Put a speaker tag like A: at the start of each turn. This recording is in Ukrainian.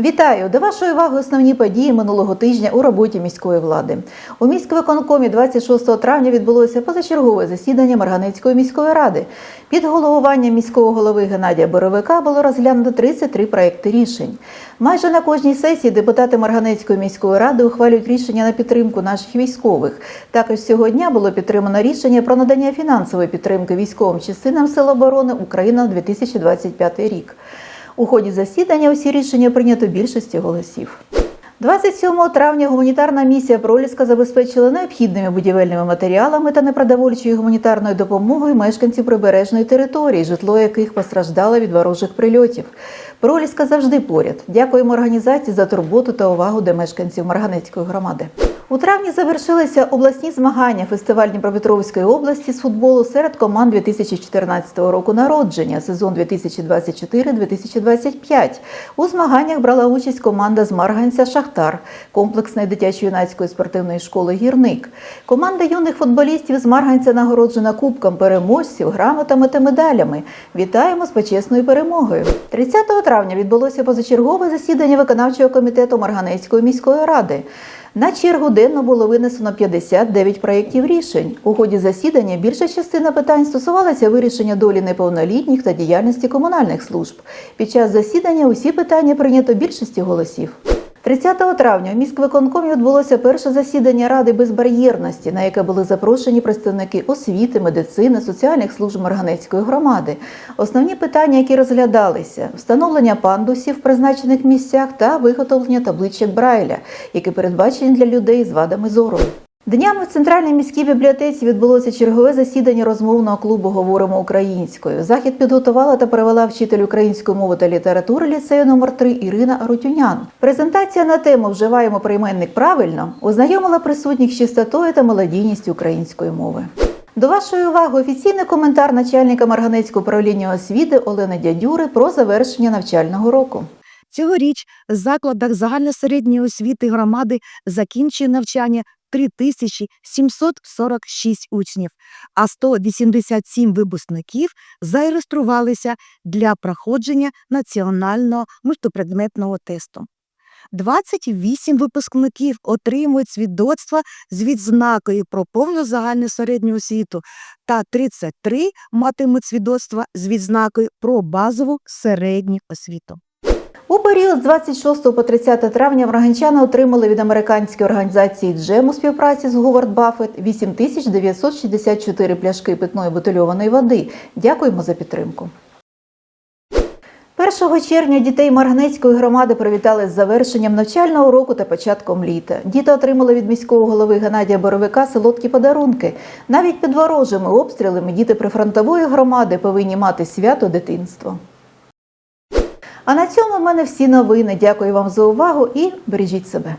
A: Вітаю! До вашої уваги основні події минулого тижня у роботі міської влади. У міськвиконкомі 26 травня відбулося позачергове засідання Марганецької міської ради. Під головуванням міського голови Геннадія Боровика було розглянуто 33 проекти рішень. Майже на кожній сесії депутати Марганецької міської ради ухвалюють рішення на підтримку наших військових. Також цього дня було підтримано рішення про надання фінансової підтримки військовим частинам Сил оборони Україна на 2025 рік. У ході засідання усі рішення прийнято більшістю голосів. 27 травня гуманітарна місія Проліска забезпечила необхідними будівельними матеріалами та непродовольчою гуманітарною допомогою мешканців прибережної території, житло яких постраждало від ворожих прильотів. Проліска завжди поряд. Дякуємо організації за турботу та увагу до мешканців Марганецької громади. У травні завершилися обласні змагання фестиваль Дніпропетровської області з футболу серед команд 2014 року народження, сезон 2024-2025. У змаганнях брала участь команда з Марганця Шахтар, комплексної дитячо-юнацької спортивної школи Гірник. Команда юних футболістів з Марганця нагороджена кубком переможців, грамотами та медалями. Вітаємо з почесною перемогою. 30 травня відбулося позачергове засідання виконавчого комітету Марганецької міської ради. На чергу денно було винесено 59 проєктів рішень. У ході засідання більша частина питань стосувалася вирішення долі неповнолітніх та діяльності комунальних служб. Під час засідання усі питання прийнято більшості голосів. 30 травня у міськвиконкомі відбулося перше засідання Ради безбар'єрності, на яке були запрошені представники освіти, медицини, соціальних служб Марганецької громади. Основні питання, які розглядалися: встановлення пандусів в призначених місцях та виготовлення табличок Брайля, які передбачені для людей з вадами зору. Днями в центральній міській бібліотеці відбулося чергове засідання розмовного клубу Говоримо українською. Захід підготувала та провела вчитель української мови та літератури ліцею номер 3 Ірина Арутюнян. Презентація на тему Вживаємо прийменник правильно ознайомила присутніх з чистотою та мелодійністю української мови. До вашої уваги офіційний коментар начальника Марганецького управління освіти Олени Дядюри про завершення навчального року.
B: Цьогоріч в закладах загальносередньої освіти громади закінчує навчання 3746 учнів, а 187 випускників зареєструвалися для проходження національного мультипредметного тесту. 28 випускників отримують свідоцтва з відзнакою про повну загальну середню освіту та 33 матимуть свідоцтва з відзнакою про базову середню освіту.
A: У період з 26 по 30 травня враганчани отримали від американської організації Джем у співпраці з Говард Баффет 8964 пляшки питної бутильованої води. Дякуємо за підтримку. 1 червня дітей Марганецької громади привітали з завершенням навчального року та початком літа. Діти отримали від міського голови Геннадія Боровика солодкі подарунки. Навіть під ворожими обстрілами діти прифронтової громади повинні мати свято дитинства. А на цьому в мене всі новини. Дякую вам за увагу і бережіть себе.